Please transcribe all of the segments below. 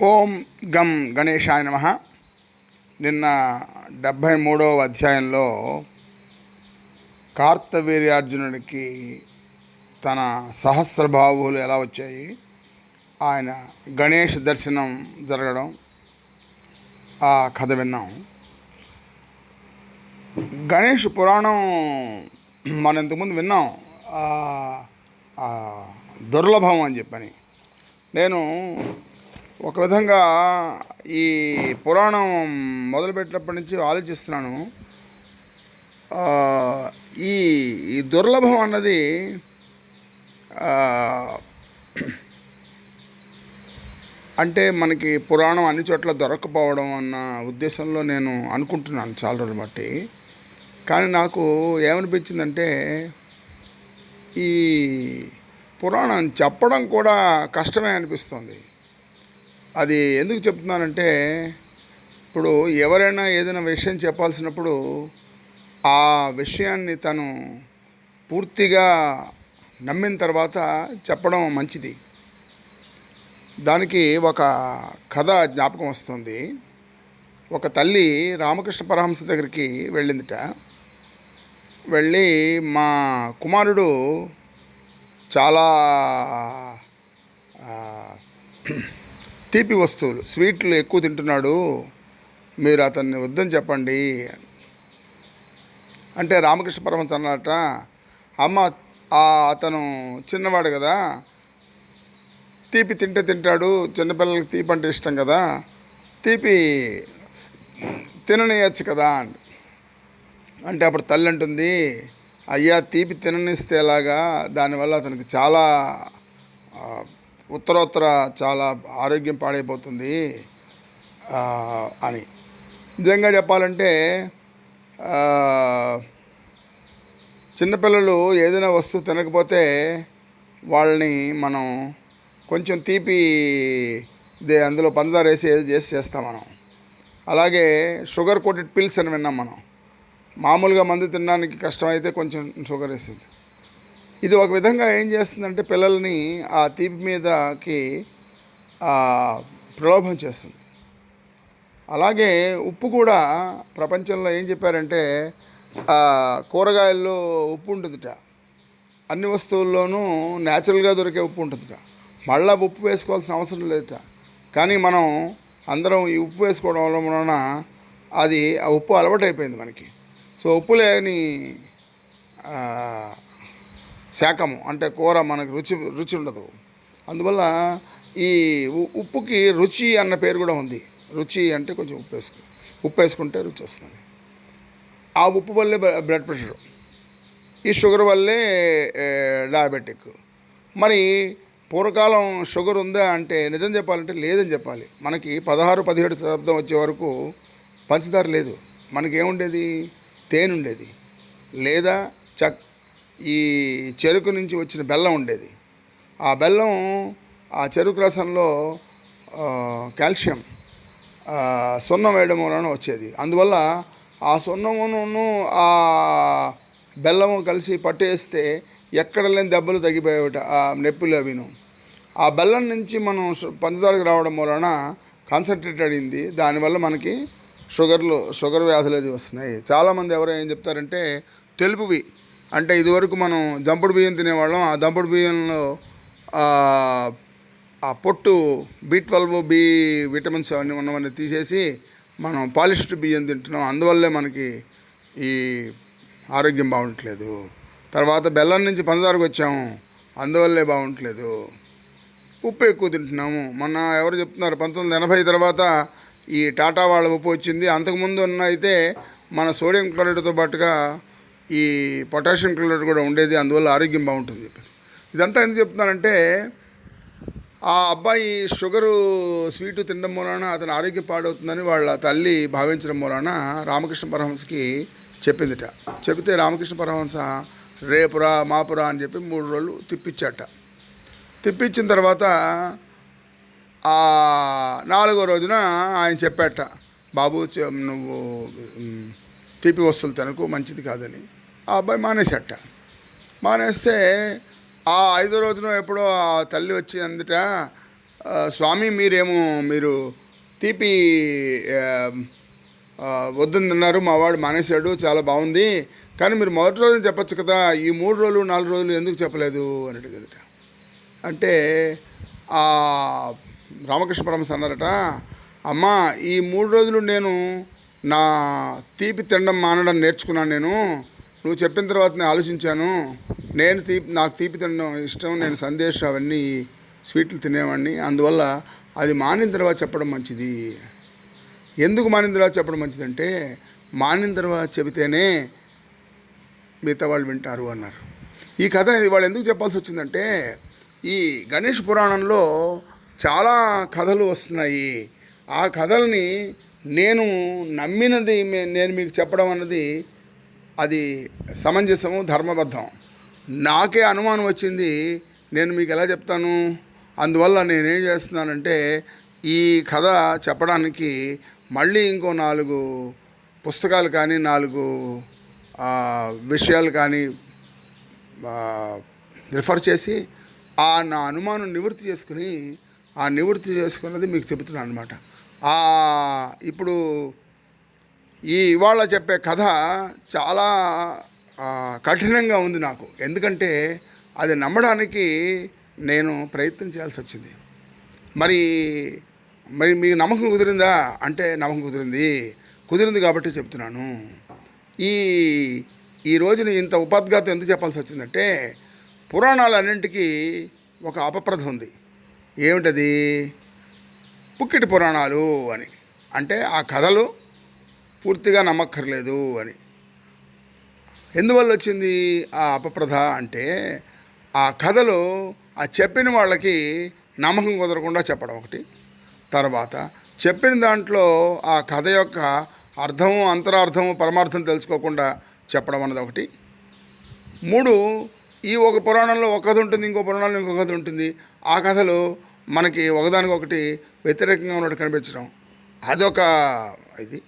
ఓం గం గణేశాయ నమ. నిన్న డెబ్భై మూడవ అధ్యాయంలో కార్తవీర్యార్జునుడికి తన సహస్రబాహువులు ఎలా వచ్చాయి ఆయన గణేష్ దర్శనం జరగడం ఆ కథ విన్నాం. గణేష్ పురాణం మనం ఇంతకుముందు విన్నాం. దుర్లభం అని చెప్పని. నేను ఒక విధంగా ఈ పురాణం మొదలుపెట్టినప్పటి నుంచి ఆలోచిస్తున్నాను. ఈ ఈ దుర్లభం అన్నది అంటే మనకి పురాణం అన్ని చోట్ల దొరకపోవడం అన్న ఉద్దేశంలో నేను అనుకుంటున్నాను చాలా రోజులు బట్టి. కానీ నాకు ఏమనిపించిందంటే ఈ పురాణం చెప్పడం కూడా కష్టమే అనిపిస్తుంది. అది ఎందుకు చెప్తున్నానంటే ఇప్పుడు ఎవరైనా ఏదైనా విషయం చెప్పాల్సినప్పుడు ఆ విషయాన్ని తను పూర్తిగా నమ్మిన తర్వాత చెప్పడం మంచిది. దానికి ఒక కథ జ్ఞాపకం వస్తుంది. ఒక తల్లి రామకృష్ణ పరహంస దగ్గరికి వెళ్ళిందిట. వెళ్ళి మా కుమారుడు చాలా తీపి వస్తువులు స్వీట్లు ఎక్కువ తింటున్నాడు మీరు అతన్ని వద్దని చెప్పండి. అంటే రామకృష్ణ పరమహంస అన్నట అమ్మ అతను చిన్నవాడు కదా తీపి తింటే తింటాడు చిన్నపిల్లలకి తీపి అంటే ఇష్టం కదా తీపి తిననేయచ్చు కదా అంటే అప్పుడు తల్లి అంటుంది అయ్యా తీపి తిననిస్తే ఎలాగా? దానివల్ల అతనికి చాలా ఉత్తరోత్తర చాలా ఆరోగ్యం పాడైపోతుంది అని. నిజంగా చెప్పాలంటే చిన్నపిల్లలు ఏదైనా వస్తువు తినకపోతే వాళ్ళని మనం కొంచెం తీపి దే అందులో పంచదార వేసి చేసి చేస్తాం మనం. అలాగే షుగర్ కోటెడ్ పిల్స్ అని విన్నాం మనం. మామూలుగా మందు తినడానికి కష్టమైతే కొంచెం షుగర్ వేసింది ఇది ఒక విధంగా ఏం చేస్తుందంటే పిల్లల్ని ఆ తీపి మీదకి ప్రలోభం చేస్తుంది. అలాగే ఉప్పు కూడా ప్రపంచంలో ఏం చెప్పారంటే కూరగాయల్లో ఉప్పు ఉంటుందిట. అన్ని వస్తువుల్లోనూ న్యాచురల్గా దొరికే ఉప్పు ఉంటుందిట. మళ్ళా ఉప్పు వేసుకోవాల్సిన అవసరం లేదుట. కానీ మనం అందరం ఈ ఉప్పు వేసుకోవడం వలన అది ఆ ఉప్పు అలవాటైపోయింది మనకి. సో ఉప్పు లేని శాఖము అంటే కూర మనకు రుచి రుచి ఉండదు అందువల్ల ఈ ఉ- ఉప్పుకి రుచి అన్న పేరు కూడా ఉంది. రుచి అంటే కొంచెం ఉప్పు వేసుకు ఉప్పు వేసుకుంటే రుచి వస్తుంది. ఆ ఉప్పు వల్లే బ్లడ్ ప్రెషర్. ఈ షుగర్ వల్లే డయాబెటిక్. మరి పూర్వకాలం షుగర్ ఉందా అంటే నిజం చెప్పాలంటే లేదని చెప్పాలి. మనకి పదహారు పదిహేడు శతాబ్దం వచ్చే వరకు పంచదార లేదు. మనకి ఏముండేది తేనె ఉండేది లేదా చక్ ఈ చెరుకు నుంచి వచ్చిన బెల్లం ఉండేది. ఆ బెల్లం ఆ చెరుకు రసంలో కాల్షియం సున్నం వేయడం వలన వచ్చేది. అందువల్ల ఆ సున్నమును ఆ బెల్లము కలిసి పట్టేస్తే ఎక్కడ లేని దెబ్బలు తగ్గిపోయేట ఆ నొప్పులు అవిను. ఆ బెల్లం నుంచి మనం పంచదారకు రావడం వలన కాన్సన్ట్రేట్ అయింది. దానివల్ల మనకి షుగర్లు షుగర్ వ్యాధులు అది వస్తున్నాయి. చాలామంది ఎవరో ఏం చెప్తారంటే తెలుపువి అంటే ఇదివరకు మనం దంపుడు బియ్యం తినేవాళ్ళం. ఆ దంపుడు బియ్యంలో ఆ, పొట్టు బి ట్వెల్వ్ బి విటమిన్స్ అవన్నీ ఉన్నవన్నీ తీసేసి మనం పాలిష్డ్ బియ్యం తింటున్నాం. అందువల్లే మనకి ఈ ఆరోగ్యం బాగుండట్లేదు తర్వాత బెల్లం నుంచి పంచదారకు వచ్చాము. అందువల్లే బాగుండట్లేదు ఉప్పు ఎక్కువ తింటున్నాము. మొన్న ఎవరు చెప్తున్నారు పంతొమ్మిది వందల ఎనభై తర్వాత ఈ టాటా వాళ్ళ ఉప్పు వచ్చింది. అంతకుముందు ఉన్న అయితే మన సోడియం క్లోరైడ్తో పాటుగా ఈ పొటాషియం క్లోరైడ్ కూడా ఉండేది. అందువల్ల ఆరోగ్యం బాగుంటుంది ఇదంతా ఎందుకు చెప్తున్నానంటే ఆ అబ్బాయి షుగరు స్వీటు తినడం మూలాన అతని ఆరోగ్యం పాడవుతుందని వాళ్ళ తల్లి భావించడం మూలాన రామకృష్ణ పరమహంసకి చెప్పిందిట. చెబితే రామకృష్ణ పరమహంస రేపురా మాపురా అని చెప్పి మూడు రోజులు తిప్పించాట తిప్పించిన తర్వాత నాలుగో రోజున ఆయన చెప్పాట బాబు నువ్వు తీపి వస్తువులు తనకు మంచిది కాదని. ఆ అబ్బాయి మానేసట మానేస్తే ఆ ఐదో రోజున ఎప్పుడో ఆ తల్లి వచ్చి అందుట స్వామి మీరేమో మీరు తీపి ఆ, మా వాడు మానేశాడు చాలా బాగుంది కానీ మీరు మొదటి రోజున చెప్పొచ్చు కదా ఈ మూడు రోజులు నాలుగు రోజులు ఎందుకు చెప్పలేదు? అని అడిగదట. అంటే ఆ రామకృష్ణ పరమస్ అన్నారట అమ్మా ఈ మూడు రోజులు నేను నా తీపి తినడం మానడం నేర్చుకున్నాను నేను. నువ్వు చెప్పిన తర్వాత నేను ఆలోచించాను. నేను తీపి నాకు తీపి తినడం ఇష్టం నేను సందేశం అవన్నీ స్వీట్లు తినేవాడిని. అందువల్ల అది మానిన తర్వాత చెప్పడం మంచిది. ఎందుకు మానిన తర్వాత చెప్పడం మంచిదంటే మానిన తర్వాత చెబితేనే మిగతా వాళ్ళు వింటారు అన్నారు. ఈ కథ వాళ్ళు ఎందుకు చెప్పాల్సి వచ్చిందంటే ఈ గణేష్ పురాణంలో చాలా కథలు వస్తున్నాయి. ఆ కథల్ని నేను నమ్మినది మే- నేను మీకు చెప్పడం అన్నది అది సమంజసము ధర్మబద్ధం. నాకే అనుమానం వచ్చింది నేను మీకు ఎలా చెప్తాను? అందువల్ల నేనేం చేస్తున్నానంటే ఈ కథ చెప్పడానికి మళ్ళీ ఇంకో నాలుగు పుస్తకాలు కానీ నాలుగు విషయాలు కానీ రిఫర్ చేసి ఆ నా అనుమానం నివృత్తి చేసుకుని ఆ నివృత్తి చేసుకున్నది మీకు చెబుతున్నాను అనమాట ఇప్పుడు ఈ ఇవాళ చెప్పే కథ చాలా కఠినంగా ఉంది నాకు. ఎందుకంటే అది నమ్మడానికి నేను ప్రయత్నం చేయాల్సి వచ్చింది. మరి మరి మీకు నమ్మకం కుదిరిందా? అంటే నమ్మకం కుదిరింది. కుదిరింది కాబట్టి చెప్తున్నాను ఈ ఈ రోజున ఇంత ఉపాద్ఘాతం ఎందుకు చెప్పాల్సి వచ్చిందంటే పురాణాలన్నింటికీ ఒక అపప్రథ ఉంది. ఏమిటది? పుక్కిటి పురాణాలు అని. అంటే ఆ కథలు పూర్తిగా నమ్మక్కర్లేదు అని. ఎందువల్ల వచ్చింది ఆ అపప్రథ అంటే ఆ కథలు ఆ చెప్పిన వాళ్ళకి నమ్మకం కుదరకుండా చెప్పడం ఒకటి. తర్వాత చెప్పిన దాంట్లో ఆ కథ యొక్క అర్థము అంతరార్థము పరమార్థం తెలుసుకోకుండా చెప్పడం అన్నది ఒకటి. మూడు ఈ ఒక పురాణంలో ఒక కథ ఉంటుంది ఇంకో పురాణంలో ఇంకో కథ ఉంటుంది. ఆ కథలు మనకి ఒకదానికొకటి వ్యతిరేకంగా ఉన్నట్టు కనిపించడం. అదొక ఇది.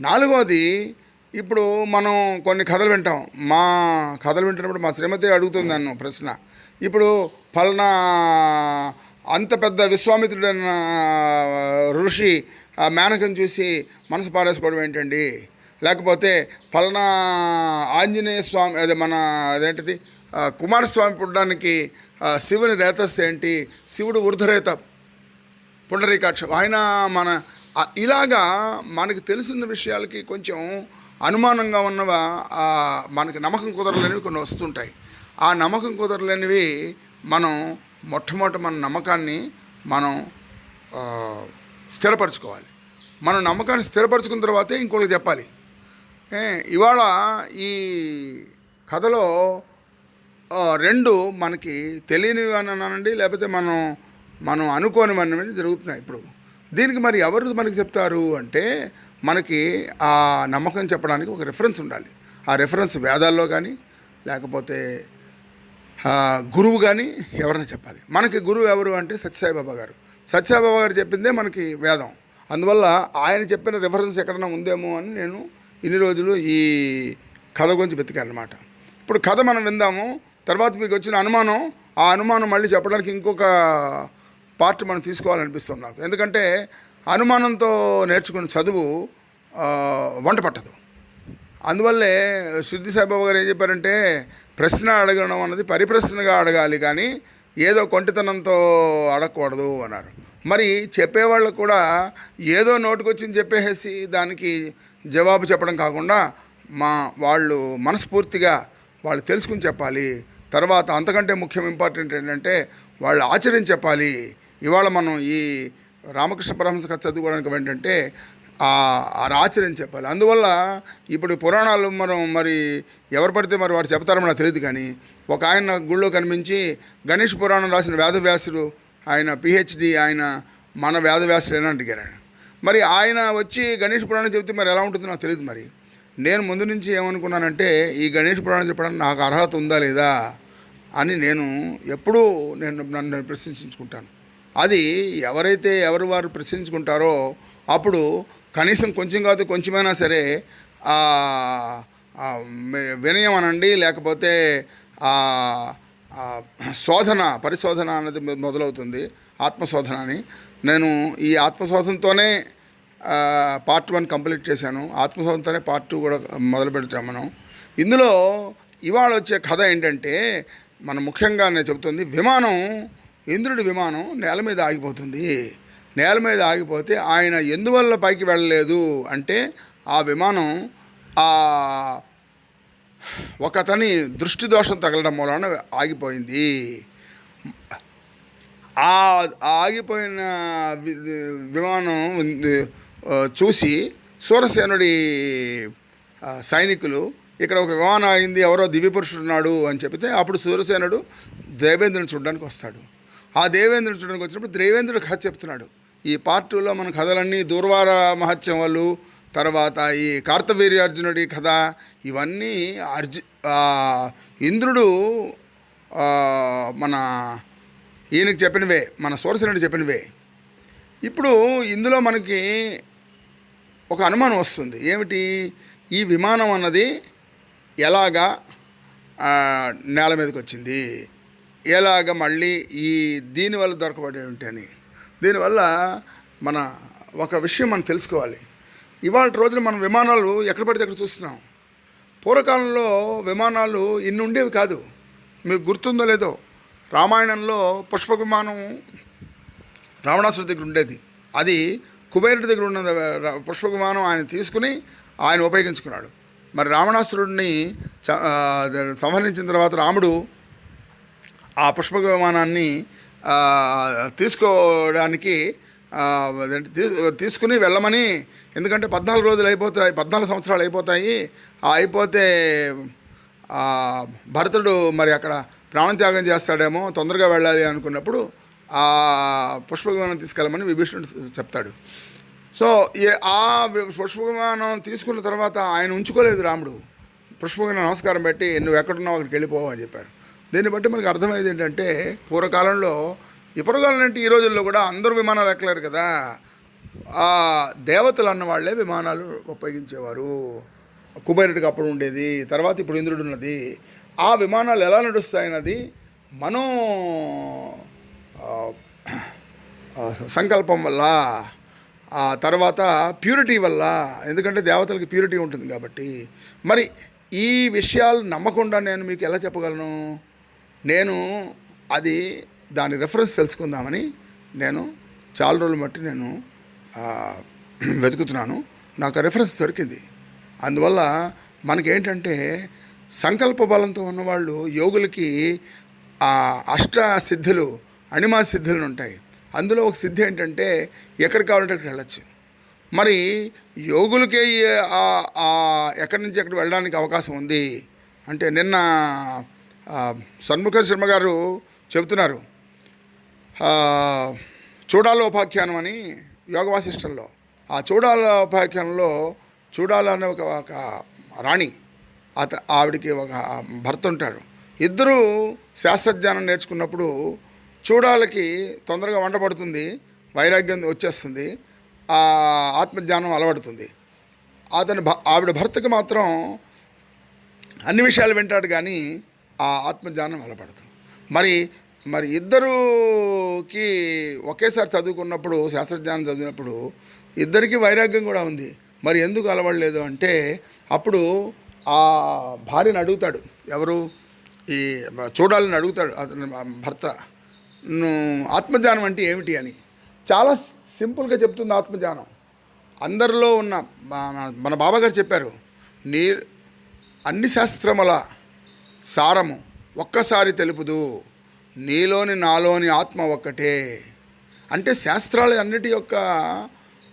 నాలుగోది ఇప్పుడు మనం కొన్ని కథలు వింటాం. మా కథలు వింటున్నప్పుడు మా శ్రీమతి అడుగుతుంది నన్ను ప్రశ్న. ఇప్పుడు ఫలానా అంత పెద్ద విశ్వామిత్రుడైన ఋషి ఆ మేనకం చూసి మనసు పారేసుకోవడం ఏంటండి? లేకపోతే ఫలానా ఆంజనేయ స్వామి అదే మన అదేంటిది? కుమారస్వామి పుట్టడానికి శివుని రేతస్సు ఏంటి? శివుడు వృధరేత పుండరీకాక్ష. ఆయన మన ఇలాగా మనకి తెలిసిన విషయాలకి కొంచెం అనుమానంగా ఉన్నవా? మనకి నమ్మకం కుదరలేనివి కొన్ని వస్తుంటాయి. ఆ నమ్మకం కుదరలేనివి మనం మొట్టమొదటి మన నమ్మకాన్ని మనం స్థిరపరచుకోవాలి. మనం నమ్మకాన్ని స్థిరపరచుకున్న తర్వాతే ఇంకోళ్ళకి చెప్పాలి. ఇవాళ ఈ కథలో రెండు మనకి తెలియనివి అని అనండి లేకపోతే మనం మనం అనుకోనివన్నీ జరుగుతున్నాయి. ఇప్పుడు దీనికి మరి ఎవరు మనకి చెప్తారు అంటే మనకి ఆ నమ్మకం చెప్పడానికి ఒక రెఫరెన్స్ ఉండాలి. ఆ రెఫరెన్స్ వేదాల్లో కానీ లేకపోతే గురువు కానీ ఎవరైనా చెప్పాలి. మనకి గురువు ఎవరు అంటే సత్యసాయిబాబా గారు. సత్యసాయిబాబా గారు చెప్పిందే మనకి వేదం. అందువల్ల ఆయన చెప్పిన రిఫరెన్స్ ఎక్కడైనా ఉందేమో అని నేను ఇన్ని రోజులు ఈ కథ గురించి వెతికాను అనమాట ఇప్పుడు కథ మనం విందాము. తర్వాత మీకు వచ్చిన అనుమానం ఆ అనుమానం మళ్ళీ చెప్పడానికి ఇంకొక పార్ట్ మనం తీసుకోవాలనిపిస్తుంది నాకు. ఎందుకంటే అనుమానంతో నేర్చుకున్న చదువు వంట పట్టదు. అందువల్లే శుద్ధి సాయిబాబా గారు ఏం చెప్పారంటే ప్రశ్న అడగడం అన్నది పరిప్రశ్నగా అడగాలి కానీ ఏదో కొంటితనంతో అడగకూడదు అన్నారు. మరి చెప్పేవాళ్ళు కూడా ఏదో నోటుకొచ్చింది చెప్పేసి దానికి జవాబు చెప్పడం కాకుండా మా వాళ్ళు మనస్ఫూర్తిగా వాళ్ళు తెలుసుకుని చెప్పాలి తర్వాత అంతకంటే ముఖ్యం ఇంపార్టెంట్ ఏంటంటే వాళ్ళు ఆచరించి చెప్పాలి. ఇవాళ మనం ఈ రామకృష్ణ పరమహంస కథ చదువుకోవడానికి ఏంటంటే ఆ ఆచరించి చెప్పాలి. అందువల్ల ఇప్పుడు పురాణాలు మనం మరి ఎవరు పడితే మరి వాడు చెప్తారో నాకు తెలియదు కానీ ఒక ఆయన గుళ్ళో కనిపించి గణేష్ పురాణం రాసిన వేదవ్యాసుడు ఆయన పిహెచ్డి ఆయన మన వేదవ్యాసుడైనా అడిగారు మరి ఆయన వచ్చి గణేష్ పురాణం చెబితే మరి ఎలా ఉంటుందో నాకు తెలియదు మరి. నేను ముందు నుంచి ఏమనుకున్నానంటే ఈ గణేష్ పురాణం చెప్పడానికి నాకు అర్హత ఉందా లేదా అని నేను ఎప్పుడూ నేను నన్ను ప్రశ్నించుకుంటాను. అది ఎవరైతే ఎవరు వారు ప్రశ్నించుకుంటారో అప్పుడు కనీసం కొంచెం కాదు కొంచెమైనా సరే వినయం అనండి లేకపోతే శోధన పరిశోధన అనేది మొదలవుతుంది ఆత్మశోధన అని. నేను ఈ ఆత్మశోధనతోనే పార్ట్ వన్ కంప్లీట్ చేశాను. ఆత్మశోధనతోనే పార్ట్ టూ కూడా మొదలు పెడతాం మనం. ఇందులో ఇవాళ వచ్చే కథ ఏంటంటే మన ముఖ్యంగా నేను చెబుతుంది విమానం ఇంద్రుడి విమానం నేల మీద ఆగిపోతుంది. నేల మీద ఆగిపోతే ఆయన ఎందువల్ల పైకి వెళ్ళలేదు అంటే ఆ విమానం ఆ ఒకతని దృష్టి దోషం తగలడం మూలన ఆగిపోయింది. ఆ ఆగిపోయిన విమానం చూసి సూరసేనుడి సైనికులు ఇక్కడ ఒక విమానం అయింది ఎవరో దివ్యపురుషుడు ఉన్నాడు అని చెబితే అప్పుడు సూర్యసేనుడు దేవేంద్రుని చూడడానికి వస్తాడు. ఆ దేవేంద్రుని చూడడానికి వచ్చినప్పుడు దేవేంద్రుడు కథ చెప్తున్నాడు. ఈ పార్ట్ టూలో మన కథలన్నీ దూర్వార మహత్యం వాళ్ళు తర్వాత ఈ కార్తవీర్యార్జునుడి కథ ఇవన్నీ అర్జు ఇంద్రుడు మన ఈయనకి చెప్పినవే మన సూరసేనుడు చెప్పినవే. ఇప్పుడు ఇందులో మనకి ఒక అనుమానం వస్తుంది. ఏమిటి? ఈ విమానం అన్నది ఎలాగా నేల మీదకి వచ్చింది? ఎలాగ మళ్ళీ ఈ దీనివల్ల దొరకబడే అని? దీనివల్ల మన ఒక విషయం మనం తెలుసుకోవాలి. ఇవాళ రోజున మనం విమానాలు ఎక్కడ పడితే అక్కడ చూస్తున్నాం. పూర్వకాలంలో విమానాలు ఇన్ని ఉండేవి కాదు. మీకు గుర్తుందో లేదో రామాయణంలో పుష్ప విమానం రావణాసుడి దగ్గర ఉండేది. అది కుబేరుడి దగ్గర ఉన్న పుష్ప విమానం ఆయన తీసుకుని ఆయన ఉపయోగించుకున్నాడు. మరి రావణాసురుడిని చ- సంహరించిన తర్వాత రాముడు ఆ పుష్పక విమానాన్ని తీసుకోవడానికి తీసుకుని వెళ్ళమని ఎందుకంటే పద్నాలుగు రోజులు అయిపోతాయి పద్నాలుగు సంవత్సరాలు అయిపోతాయి అయిపోతే భరతుడు మరి అక్కడ ప్రాణత్యాగం చేస్తాడేమో తొందరగా వెళ్ళాలి అనుకున్నప్పుడు ఆ పుష్ప విమానం తీసుకెళ్ళమని విభీషణుడు చెప్తాడు. సో ఆ పుష్ప విమానం తీసుకున్న తర్వాత ఆయన ఉంచుకోలేదు రాముడు. పుష్పవిమానం నమస్కారం పెట్టి నువ్వు ఎక్కడున్నావు అక్కడికి వెళ్ళిపోవు అని చెప్పారు. దీన్ని బట్టి మనకు అర్థమయ్యేది ఏంటంటే పూర్వకాలంలో ఇప్పటికాలం అంటే ఈ రోజుల్లో కూడా అందరూ విమానాలు ఎక్కలేరు కదా. ఆ దేవతలు అన్న వాళ్ళే విమానాలు ఉపయోగించేవారు. కుబేరుడికి అప్పుడు ఉండేది తర్వాత ఇప్పుడు ఇంద్రుడు ఉన్నది. ఆ విమానాలు ఎలా నడుస్తాయన్నది మనం సంకల్పం వల్ల ఆ తర్వాత ప్యూరిటీ వల్ల ఎందుకంటే దేవతలకి ప్యూరిటీ ఉంటుంది కాబట్టి. మరి ఈ విషయాలు నమ్మకుండా నేను మీకు ఎలా చెప్పగలను? నేను అది దాని రెఫరెన్స్ తెలుసుకుందామని నేను చాలా రోజులు బట్టి నేను వెతుకుతున్నాను. నాకు రెఫరెన్స్ దొరికింది. అందువల్ల మనకేంటంటే సంకల్ప బలంతో ఉన్నవాళ్ళు యోగులకి ఆ అష్ట సిద్ధులు అణిమా సిద్ధులు ఉంటాయి. అందులో ఒక సిద్ధి ఏంటంటే ఎక్కడికి కావాలంటే అక్కడికి వెళ్ళచ్చు. మరి యోగులకే ఎక్కడి నుంచి ఎక్కడికి వెళ్ళడానికి అవకాశం ఉంది? అంటే నిన్న ఆ, షణ్ముఖ శర్మ గారు చెబుతున్నారు. ఆ, చూడాలోపాఖ్యానం అని యోగ వాసిష్టంలో. ఆ చూడాలోపాఖ్యానంలో చూడాల అనే ఒక ఒక రాణి అత ఆవిడికి ఒక భర్త ఉంటాడు ఇద్దరూ శాస్త్రజ్ఞానం నేర్చుకున్నప్పుడు చూడాలకి తొందరగా వంట పడుతుంది వైరాగ్యం వచ్చేస్తుంది ఆ ఆత్మజ్ఞానం అలవడుతుంది. అతని భ ఆవిడ భర్తకి మాత్రం అన్ని విషయాలు వింటాడు కానీ ఆ ఆత్మజ్ఞానం అలపడదు మరి మరి ఇద్దరుకి ఒకేసారి చదువుకున్నప్పుడు శాస్త్రజ్ఞానం చదివినప్పుడు ఇద్దరికి వైరాగ్యం కూడా ఉంది. మరి ఎందుకు అలవడలేదు అంటే అప్పుడు ఆ భార్యను అడుగుతాడు. ఎవరు? ఈ చూడాలని అడుగుతాడు అతని భర్త. ఆత్మజ్ఞానం అంటే ఏమిటి అని. చాలా సింపుల్గా చెప్తుంది ఆత్మజ్ఞానం అందరిలో ఉన్న మన- బాబాగారు చెప్పారు నీ అన్ని శాస్త్రముల సారము ఒక్కసారి తెలుపుదు నీలోని నాలోని ఆత్మ ఒక్కటే. అంటే శాస్త్రాలు అన్నిటి యొక్క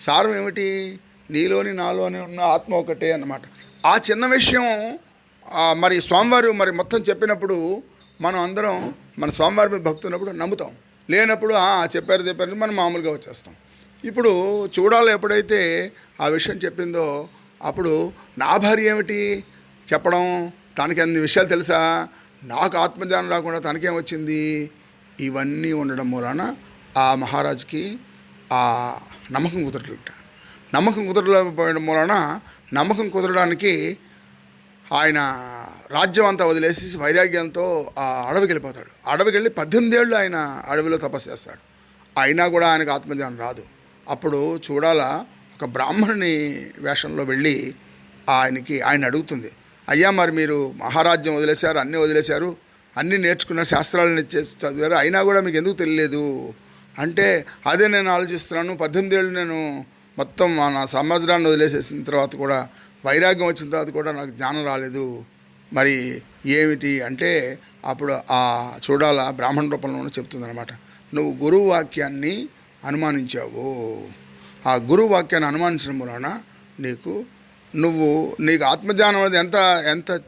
సారం ఏమిటి? నీలోని నాలోని ఉన్న ఆత్మ ఒకటే అన్నమాట. ఆ చిన్న విషయం మరి స్వామివారు మరి మొత్తం చెప్పినప్పుడు మనం అందరం మన స్వామివారి భక్తున్నప్పుడు నమ్ముతాం. లేనప్పుడు "ఆ, చెప్పారు చెప్పారు మనం మామూలుగా వచ్చేస్తాం. ఇప్పుడు చూడాలి ఎప్పుడైతే ఆ విషయం చెప్పిందో అప్పుడు నా భార్య ఏమిటి? చెప్పడం తనకి అన్ని విషయాలు తెలుసా? నాకు ఆత్మజ్ఞానం రాకుండా తనకేం వచ్చింది? ఇవన్నీ ఉండడం మూలాన ఆ మహారాజుకి ఆ నమ్మకం కుదరట నమ్మకం కుదరలేకపోయడం మూలన నమ్మకం కుదరడానికి ఆయన రాజ్యం అంతా వదిలేసి వైరాగ్యంతో ఆ అడవికి వెళ్ళిపోతాడు. అడవికి వెళ్ళి పద్దెనిమిది ఏళ్ళు ఆయన అడవిలో తపస్సు చేస్తాడు. అయినా కూడా ఆయనకు ఆత్మజ్ఞానం రాదు. అప్పుడు చూడాలా ఒక బ్రాహ్మణుని వేషంలో వెళ్ళి ఆయనకి ఆయన అడుగుతుంది. అయ్యా మరి మీరు మహారాజ్యం వదిలేశారు అన్నీ వదిలేశారు అన్నీ నేర్చుకున్నారు శాస్త్రాలను చేసి చదివారు అయినా కూడా మీకు ఎందుకు తెలియలేదు? అంటే అదే నేను ఆలోచిస్తున్నాను పద్దెనిమిది ఏళ్ళు నేను మొత్తం నా సమాజాన్ని వదిలేసేసిన తర్వాత కూడా వైరాగ్యం వచ్చిన తర్వాత కూడా నాకు జ్ఞానం రాలేదు. మరి ఏమిటి అంటే అప్పుడు ఆ చూడాల బ్రాహ్మణ రూపంలోనే చెప్తుందనమాట నువ్వు గురువు వాక్యాన్ని అనుమానించావు. ఆ గురువు వాక్యాన్ని అనుమానించడం వలన నీకు నువ్వు నీకు ఆత్మజ్ఞానం అనేది ఎంత ఎంత